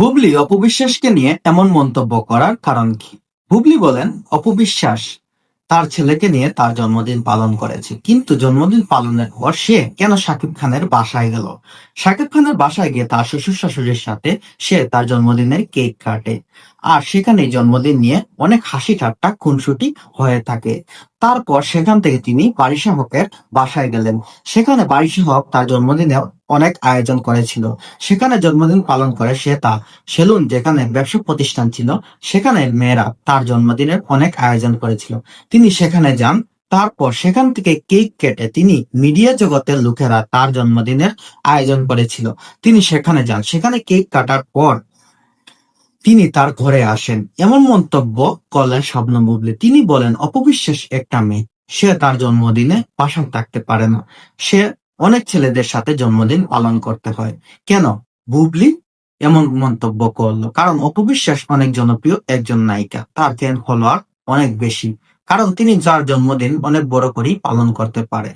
বুবলি অপবিশ্বাসকে নিয়ে এমন মন্তব্য করার কারণ কি? বুবলি বলেন, অপবিশ্বাস তার ছেলেকে নিয়ে তার জন্মদিন পালন করেছে। কিন্তু জন্মদিন পালনের পর সে কেন শাকিব খানের বাসায় গেল? শাকিব খানের বাসায় গিয়ে তার শ্বশুর শাশুড়ির সাথে সে তার জন্মদিনের কেক কাটে। আর সেখানে জন্মদিন নিয়ে অনেক হাসি ঠাট্টা, খুনসুটি হয়ে থাকে। তারপর সেখান থেকে তিনি বারিশা হকের বাসায় গেলেন। সেখানে বারিশা হক তার জন্মদিনে অনেক আয়োজন করেছিল। সেখানে জন্মদিন পালন করে সে তা সেলুন যেখানে ব্যবসা প্রতিষ্ঠান ছিল, সেখানে মেয়েরা তার জন্মদিনের অনেক আয়োজন করেছিল। তিনি সেখানে যান, তারপর সেখান থেকে কেক কেটে তিনি মিডিয়া জগতের লোকেরা তার জন্মদিনের আয়োজন করেছিল। তিনি সেখানে যান, সেখানে কেক কাটার পর তিনি তার ঘরে আসেন। এমন মন্তব্য করলেন স্বপ্ন বুবলি। তিনি বলেন, অপবিশ্বাস একটা মেয়ে, সে তার জন্মদিনে বাসায় থাকতে পারে না। সে অনেক ছেলেদের সাথে জন্মদিন পালন করতে হয়। কেন? বুবলি এমন মন্তব্য করল, কারণ অপবিশ্বাস অনেক জনপ্রিয় একজন নায়িকা। তার ফ্যান ফলোয়ার অনেক বেশি, কারণ তিনি যার জন্মদিন অনেক বড় করেই পালন করতে পারে।